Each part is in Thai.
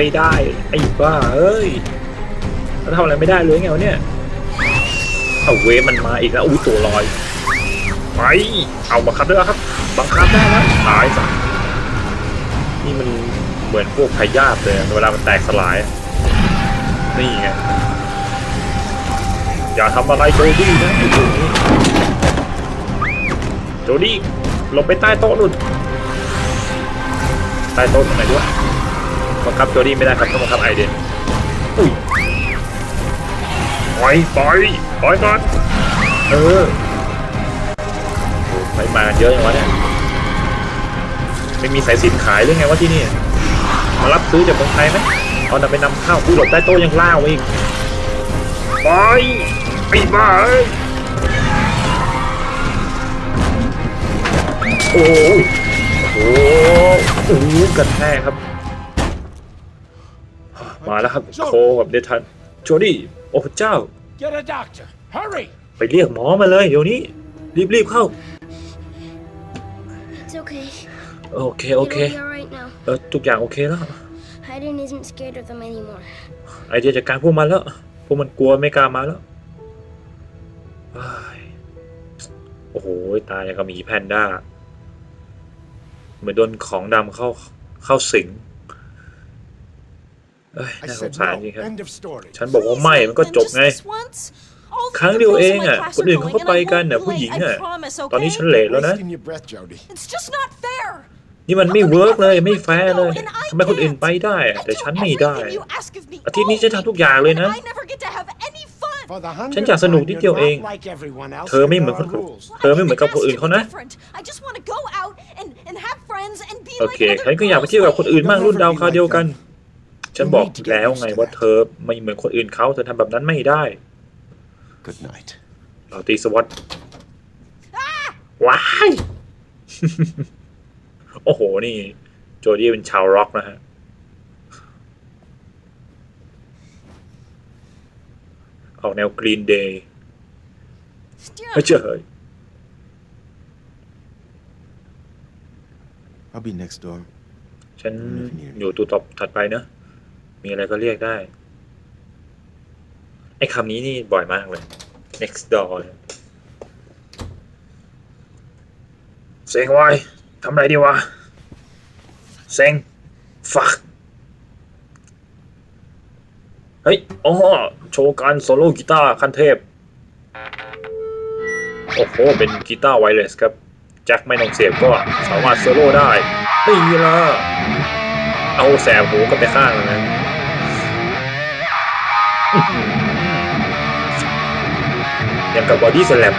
ไม่ได้ไอ้บ้าเอ้ยแล้วทำอะไรไม่ได้เลยไงวะเนี่ยเอาเวฟมันมาอีกแล้วอุ้ยตัวลอยไปเอาบังคับได้แล้วครับ บังคับได้แล้วตายสันี่มันเหมือนพวกพยาธิเลยเวลามันแตกสลาย นี่ไงอย่าทำอะไรโจดี้นะไอ้พวกนี้โจดี้หลบไปใต้โต๊ะนู่นใต้โต๊ะตรงไหนด้วย บังคับโจดี้ไม่ได้ครับต้องบังคับไอเดนอุ้ยปล่อยปล่อยปล่อยก่อนเออโอ้ไปมากันเยอะอย่างวะเนี่ยไม่มีสายสินขายหรือไงวะที่นี่มารับซื้อจากเมืองไทยไหมเอานำไปนำเข้าผู้หลบใต้โต๊ะยังล่าไว้อีกไปไอ้บ้าเอ้ยโอ้ยโอ้โหโอ้โหกันแน่ครับ มาแล้วครับโคกับเดทันโจดี้โอ้พระเจ้า Get a doctor. Hurry. ไปเรียกหมอมาเลยเดี๋ยวนี้ รีบๆเข้า It's okay. โอเค โอเค It'll be alright now. เออทุกอย่างโอเคแล้ว Hayden isn't scared of them anymore. ไอเดียจัดการพวกมันแล้ว พวกมันกลัวไม่กล้ามาแล้วอ้ายโอ้โห ตายอย่างกับหมีแพนด้า เหมือนโดนของดำเข้าเข้าสิง เอ้ย I น่าสง said สาร no. จริงครับ End of story. ฉันบอกว่าไม่มันก็จบไง ครั้งเดียวเองอะ คนอื่นเขาก็ไปกันน่ะผู้หญิงอะ ตอนนี้ฉันเลทแล้วนะ Wasting your breath, Jody. It's just not fair. นี่มันไม่เวิร์กเลยไม่แฟร์เลยทำไมคนอื่นไปได้อะ I แต่ do ฉันไม่ได้ everything you ask of me อาทิตย์นี้ฉัน all ทำทุกอย่างเลยนะ and I never get to have any fun. For the ฉันอยากสนุกนิดเดียวเอง Like everyone else, เธอไม่เหมือนคน there are rules. เธอไม่เหมือนกับคนอื่นเขานะ Different. I just want to go out and and have friends and be โอ like เค other ฉันก็อยากไปเที่ยวกับคนอื่นบ้างรุ่นดาวคราวเดียวกัน ฉันบอก You need to get แล้ว used ไง to ว่า that. เธอไม่เหมือนคนอื่นเขาเธอทำแบบนั้นไม่ได้ Good night. เราตีสวัสดว้าย โอ้โห นี่ โจดี้เป็นชาวร็อกนะฮะ ออกแนวกรีนเดย์ Still, ไม่เจอ I'll be next door. ฉันอยู่ตัวตอบถัดไปเนอะ มีอะไรก็เรียกได้ ไอ้คำนี้นี่บ่อยมากเลย next door เซ็งไว้ทำไรดีวะ เซ็ง fuck เฮ้ยอ๋อโชว์การโซโล่กีตาร์ขั้นเทพ โอ้โห เป็นกีตาร์ไวเลสครับ แจ็คไม่ต้องเสียบก็สามารถโซโล่ได้นี่ละเอาแสบหูกันไปข้างเลยนะ อย่างกับบอดี้สแลม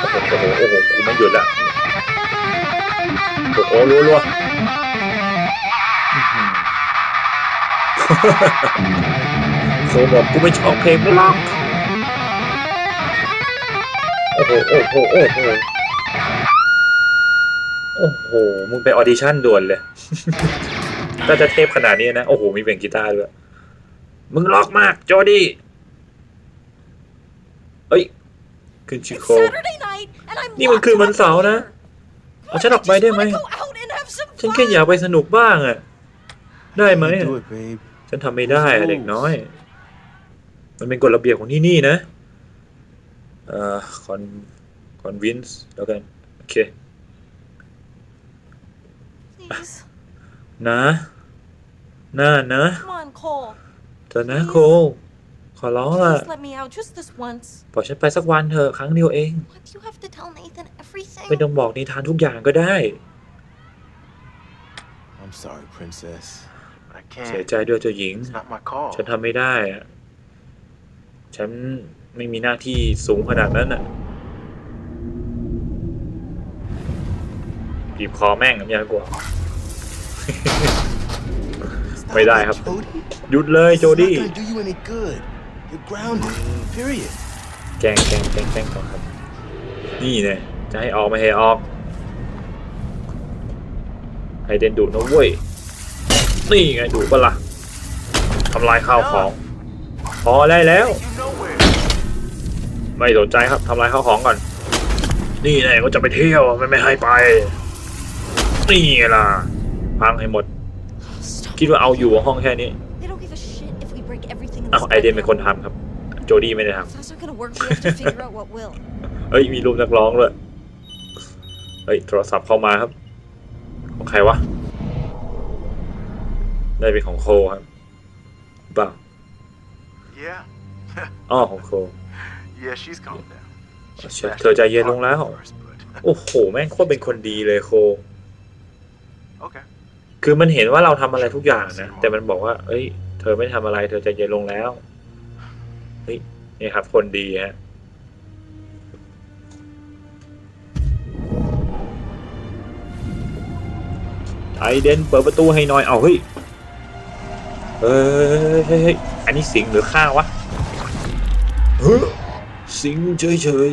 โอ้โหโอ้โหโอ้โหกูไม่หยุดละโอ้โหรัวๆอื้อหือโซบอกกูไม่ชอบเพลงล็อกโอ้โหโอ้โหโอ้โหโอ้โห มึงไปออดิชั่นด่วนเลย ถ้าจะเทพขนาดนี้นะ โอ้โห มีเพลงกีตาร์ด้วย มึงล็อกมากจอดี้เอ้ย ขึ้นชิ it's โค Saturday night and I'm นี่มันคืนวันเสาร์นะ เอาฉันออกไปได้ไหม I just wanna go out and have some ฉันแค่อยาก fun. ไปสนุกบ้างอะได้ไหม You อะ do it, babe. ฉันทำไม่ได้อะเด็กน้อย มันเป็นกฎระเบียบของที่นี่นะ เอ่อคอนคอนวินส์แล้วกัน โอเค Please, นะ น่านะ come on, Cole. เธอนะโคขอร้องล่ะ Please let me out just this once. ปล่อยฉันไปสักวันเถอะครั้งเดียวเอง What do you have to tell Nathan everything? ไม่ต้องบอกนิทานทุกอย่างก็ได้ I'm sorry, princess. I เสีย can't. ใจด้วยเจ้าหญิง It's not my call. ฉันทำไม่ได้อะฉันไม่มีหน้าที่สูงขนาดนั้นอะบีบคอแม่งไม่อยากกลัว Stop ไม่ได้ it, ครับ Jody. หยุดเลยโจ It's not ดี้ gonna do you any good. You're grounded. Period. แกล้งแกล้งแกล้งแกล้งก่อนครับ นี่เนี่ยจะให้ออกไม่ให้ออก ให้เดนดุนะเว้ย นี่ไงดุปะล่ะทำลายข้าวของ พอได้แล้ว ไม่สนใจครับทำลายข้าวของก่อน นี่แน่ก็จะไปเที่ยวไม่ไม่ให้ไป นี่ไงล่ะพังให้หมด Stop. คิดว่าเอาอยู่ห้องแค่นี้ They don't give a shit if we break everything in อ้าว this ไอเดนเป็นคน goddamn ทำครับ โจดี้ไม่ได้ท If that's not gonna work, we have to figure out what will. ำเอ้ย มีรูปนักร้องด้วย เฮ้ย โทรศัพท์เข้ามาครับ ของใครวะ ได้เป็นของโคครับเปล่า Yeah. อ้อของโค Yeah, she's calmed down. She Oh, shit. smashed เธอใจเย็น the ลงแล้ว party first, but- โอ้โห แม่งโคตรเป็นคนดีเลยโค Okay. คือมันเห็นว่าเราทำอะไรทุกอย่างนะ แต่มันบอกว่า เอ้ย เธอไม่ทำอะไร เธอใจเย็นลงแล้ว เฮ้ยนี่ครับ คนดีฮะ ไอเดนเปิดประตูให้หน่อย เอาเฮ้ย เฮ้ยเฮ้ยอันนี้สิงหรือข้าววะเฮ้ยสิงเฉยเฉย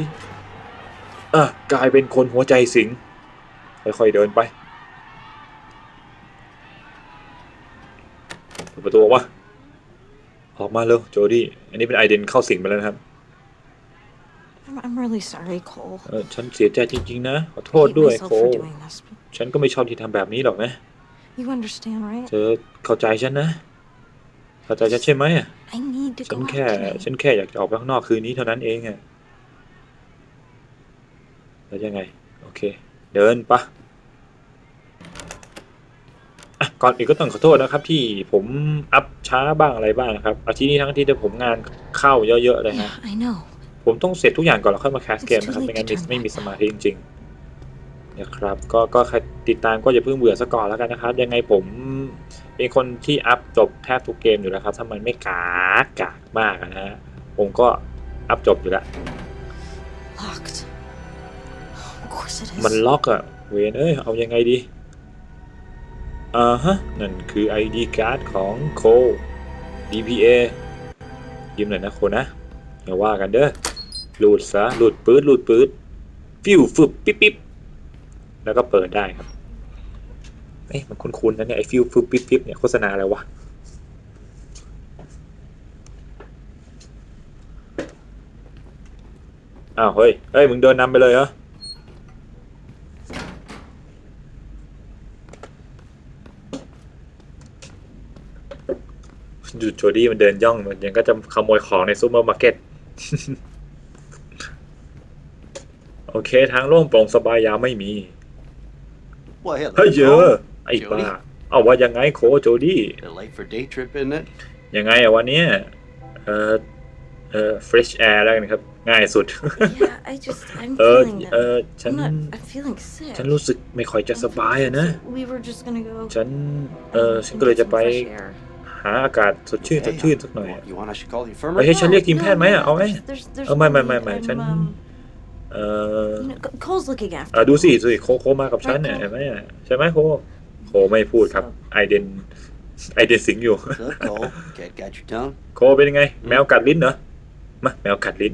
ๆอะกลายเป็นคนหัวใจสิง ค่อยๆเดินไป ปิดประตูออกมาออกมาเร็วโจดี้อันนี้เป็นไอเดนเข้าสิงไปแล้วนะครับ I'm, I'm really sorry, Cole. เออฉันเสียใจจริงๆนะขอโท I ษ hate ด้วย myself โค for doing this. but ฉันก็ไม่ชอบที่ทำแบบนี้หรอกนะ You understand, right? เธอเข้าใจฉันนะ เข้าใจฉันใช่ไหมอะ I need to ฉัน go out แค่ tonight. ฉันแค่อยากจะออกไปข้างนอกคืนนี้เท่านั้นเองอะแล้วยังไง โอเค เดินปะอะ ก่อนอื่นก็ต้องขอโทษนะครับ ที่ผมอัพช้าบ้างอะไรบ้างนะครับอาทิตย์นี้ทั้งอาที่แต่ผมงานเข้าเยอะๆเลยฮะ Yeah, I know. ผมต้องเสร็จทุกอย่างก่อนแล้วค่อยมาแคสเกมนะครับ It's too ไม่งั้น late to turn ไม่มี back สมาธิจริงๆนะครับ ก็ก็ใครติดตามก็อย่าเพิ่งเบื่อซะก่อนแล้วกันนะครับ ยังไงผมเป็นคนที่อัพจบแทบทุกเกมอยู่แล้วครับ ถ้ามันไม่กากกากมากอะนะฮะผมก็อัพจบอยู่แล้ว Locked. Of course it is. มันล็อกอะเวนเอ้ยเอายังไงดี อ่าฮะ นั่นคือ ID card ของโค DPA ยืมหน่อยนะโคนะอย่าว่ากันเด้อหลุดซะหลุดปื๊ดหลุดปื๊ดฟิวฟึบปิ๊บปิ๊บแล้วก็เปิดได้ครับเอ๊ะมันคุ้นๆนะเนี่ยไอ้ฟิวฟึบปิ๊บปิ๊บเนี่ยโฆษณาอะไรวะอ้าวเฮ้ยเฮ้ยมึงเดินนำไปเลยเหรอ ดูโจดี้มันเดินย่องมันยังก็จะขโมยของในซูเปอร์มาร์เก็ตโอเค ทางโล่งโปร่งสบายยาวไม่มี Well, hell, เฮ้ยเยอะ Cole. ไอ้บ้าเอาว่ายังไงโคโจดี้ Bit late for day trip, isn't it? ยังไงอะวันเนี้ยเออเออ fresh air แล้วกันครับ ง่ายสุด Yeah, I just I'm เออ feeling เอ that. อฉัน I'm not. I'm feeling sick. ฉันรู้สึกไม่ค่อยจะสบายอะนะ We were just gonna go. ฉันเออ and ฉันก็เลย get จะ some ไป fresh air. หาอากาศสดชื่นสดชื่นสักหน่อยอะ You want I should call the เฮ้ย infirmary? ให้ฉันเรียก No, ทีมแพทย์ไหมอะ no, เอาไหม there's- there's- there's เออไม่ไม่ no ไม่ need. ไม่ I'm, ฉัน um, เออ you know, Co- Cole's looking after. เออ me. ดูสิดูสิโคโคมากับฉันเนี่ยเห็นไหมอะใช่ไหมโคโคไม่พูดครับไอเดนไอเดนสิงอยู่ Look, Cole. Cat got your tongue? โคเป็นยังไง แมวกัดลิ้นเหรอมาแมวกัดลิ้น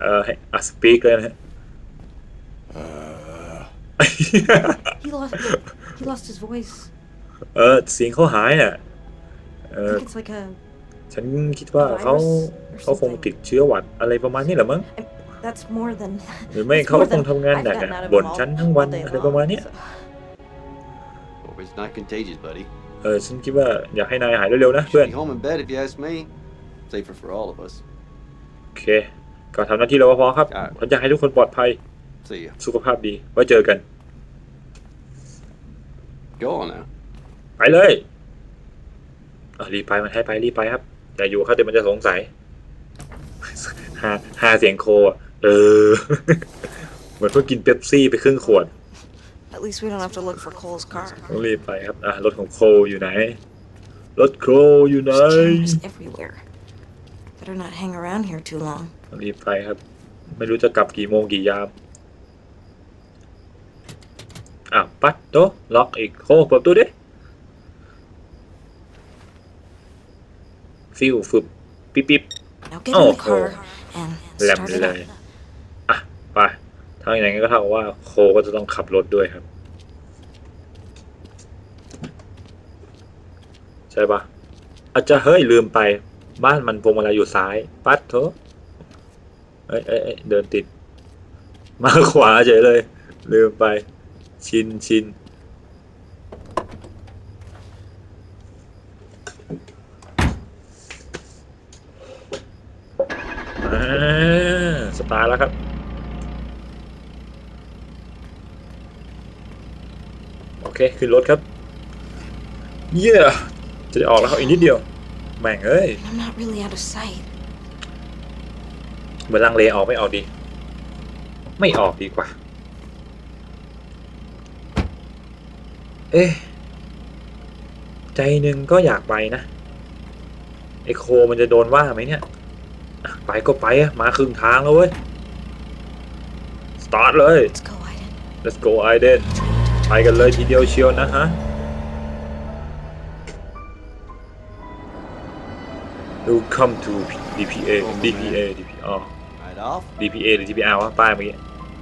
เออให้อะสปีกเลยนะฮะ He lost. he lost his voice. เออเสียงเขาหายอะเอ I อ think it's like a. ฉันคิดว่าเขา Virus or เขาคงติดเชื้อหวัดอะไรประมาณนี้แหละมั้ง That's more than. หรือไม่ that's เขา more คง than ทำงาน I've หนัก gotten อะ out of บ่น him all- ฉันทั้งวัน all day อะไรประมาณเนี้ย long, so- Hope it's not contagious, buddy. เออฉันคิดว่าอยากให้นายหายเร็วๆนะเพื่อน Should be home in bed if you ask me. Safer for all of us. โอเค ก็ทำหน้าที่เราพอครับอ่าผมจะให้ทุกคนปลอดภัย See ya. สุขภาพดี ไว้เจอกัน Go on now. ไปเลยอะรีบไปมันให้ไปรีบไปครับอย่าอยู่เขาเดี๋ยวมันจะสงสัยหาหาเสียงโคอะเออเหมือนเพิ่งกินเป๊ปซี่ไปครึ่งขวด At least we don't have to look for Cole's car. ต้องรีบไปครับอะรถของโคอยู่ไหน รถโคอยู่ไหน There's cameras everywhere. Better not hang around here too long. ต้องรีบไปครับ ไม่รู้จะกลับกี่โมงกี่ยาม อะปัดโตะล็อกอีกโคเปิดประตูดิ ฟิวฟึบปิ๊บปิ๊บ Now get Oh, in the car and แหลม start เล it ย up. อะไปถ้าอย่างนั้นก็เท่ากับว่าโคก็จะต้องขับรถด้วยครับ ใช่ปะอาจจะเฮ้ยลืมไป บ้านมันพวงมาลัยอยู่ซ้าย ปัดโถเอ้ยเอ้ยเอ้ยเดินติด มาขวาเฉยเลย ลืมไป ชินชิน ตาร์ทแล้วครับ โอเค ขึ้นรถครับ เย้จะได้ออกแล้วครับอีกนิดเดียว แม่งเอ้ย I'm not really out of sight. เหมือนลังเลออกไม่ออกดี ไม่ออกดีกว่า เอ๊ะ ใจหนึ่งก็อยากไปนะ ไอโคมันจะโดนว่าไหมเนี่ยอะ ไปก็ไปอะมาครึ่งทางแล้วเว้ย สตาร์ทเลย Let's go, Aiden. let's go Aiden ไปกันเลยทีเดียวเชียวนะฮะ Welcome to DPA DPA DPR Right off. DPA หรือ DPR วะป้ายเมื่อกี้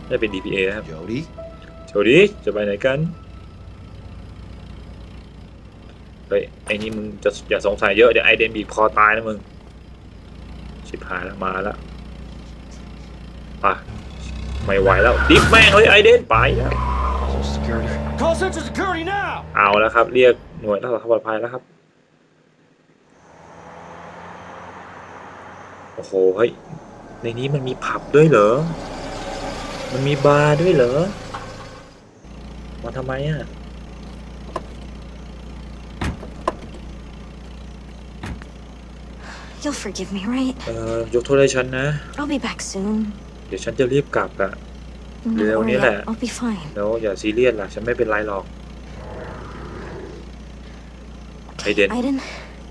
น่าจะเป็น DPA นะครับ Jody. โชดีจะไปไหนกันเฮ้ยไอ้นี่มึงจะอย่าสงสัยเยอะเดี๋ยวไอเดนบีบคอตายนะมึง ชิบหายแล้วมาแล้วป่ะไม่ไหวแล้วดิฟแม่งเลยไอเดนไปแล้ว Security. Call Central Security now! เอาแล้วครับ เรียกหน่วยรักษาความปลอดภัยแล้วครับโอ้โหเฮ้ยในนี้มันมีผับด้วยเหรอ มันมีบาร์ด้วยเหรอมาทำไมอะ You'll forgive me, right? เอ่อยกโทษให้ฉันนะ I'll be back soon. เดี๋ยวฉันจะรีบกลับอะ Don't Leo worry, nila. I'll, I'll be fine. แล้วอย่าซีเรียสล่ะ ฉันไม่เป็นไรหรอก Okay, Aiden. Aiden,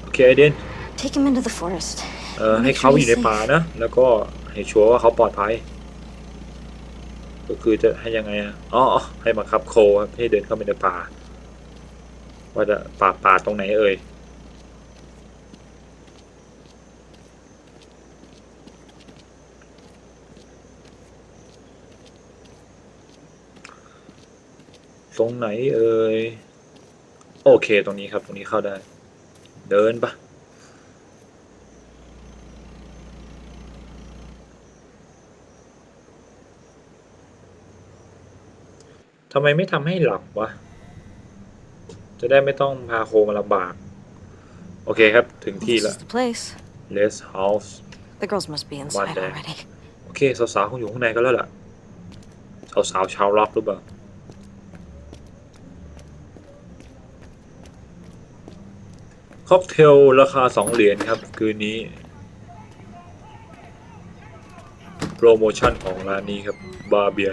โอเคไอเดน take him into the forest. เอ่อให้เขาอยู่ในป่านะ แล้วก็ให้ชัวร์ว่าเขาปลอดภัย ก็คือจะให้ยังไงอะอ๋อ ให้บังคับโคครับให้เดินเข้าไปในป่า ว่าจะป่าป่าตรงไหนเอ่ย ตรงไหนเอ่ย โอเคตรงนี้ครับ ตรงนี้เข้าได้ เดินปะทำไมไม่ทำให้หลับวะ จะได้ไม่ต้องพาโคมาลำบาก โอเคครับ ถึงที่ This ละ is the place. Les House The girls must be inside day. already. โอเค สาวๆคงอยู่ข้างในกันแล้วล่ะ สาวๆชาวล็อกหรือเปล่า ค็อกเทลราคา 2 เหรียญครับ คืนนี้ โปรโมชั่นของร้านนี้ครับ บาเบีย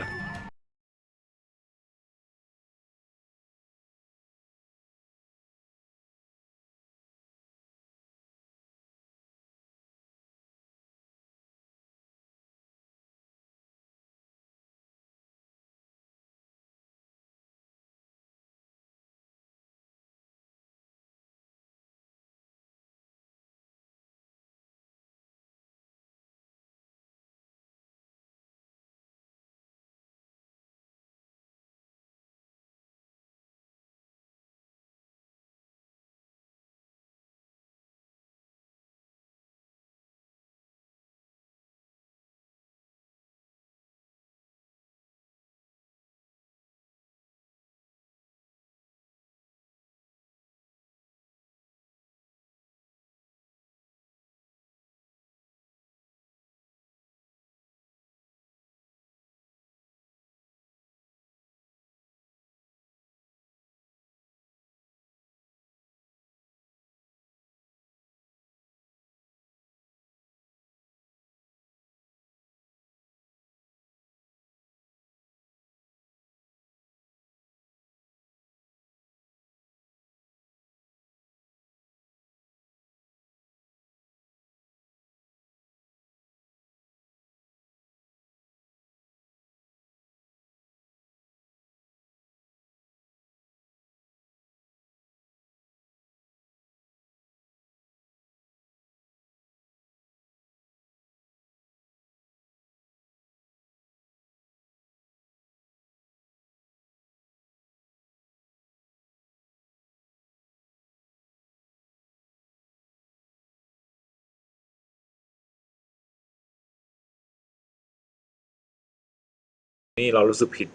นี่เรารู้สึกผิด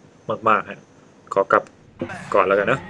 มากๆฮะขอกลับก่อนแล้วกันนะ